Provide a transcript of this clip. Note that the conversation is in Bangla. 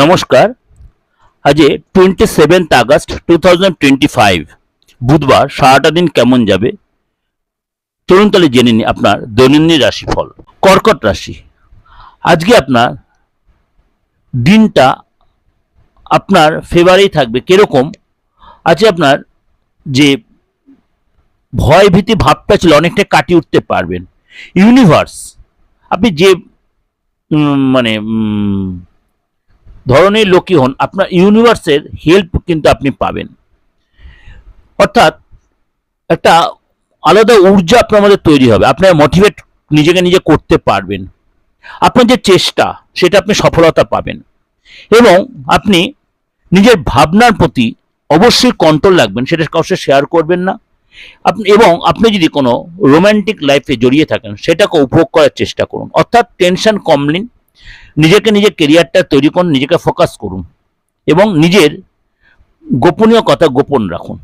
নমস্কার। আজে twenty seventh August two thousand twenty five বুধবার সারাটা দিন কেমন যাবে? চলুন তাহলে জেনে নিই আপনার দৈনন্দিন রাশিফল। কর্কট রাশি। আজকে আপনার দিনটা আপনার ফেভারেই থাকবে। কীরকম? আজকে আপনার যে ভয় ভীতি ভাবটা ছিল অনেকটা কাটিয়ে উঠতে পারবেন। ইউনিভার্স, আপনি যে মানে ধরনের লোকই হন, আপনার ইউনিভার্সের হেল্প কিন্তু আপনি পাবেন। অর্থাৎ একটা আলাদা ঊর্জা আপনার মধ্যে তৈরি হবে, আপনার মোটিভেট নিজেকে নিজে করতে পারবেন। আপনার যে চেষ্টা, সেটা আপনি সফলতা পাবেন। এবং আপনি নিজের ভাবনার প্রতি অবশ্যই কন্ট্রোল রাখবেন, সেটা কাউকে শেয়ার করবেন না। আপনি, এবং আপনি যদি কোনো রোমান্টিক লাইফে জড়িয়ে থাকেন, সেটাকে উপভোগ করার চেষ্টা করুন। অর্থাৎ টেনশন কম নিন নিজেকে নিজে কেরিয়ারটা তৈরি করুন নিজেকে ফোকাস করুন এবং নিজের গোপনীয় কথা গোপন রাখুন।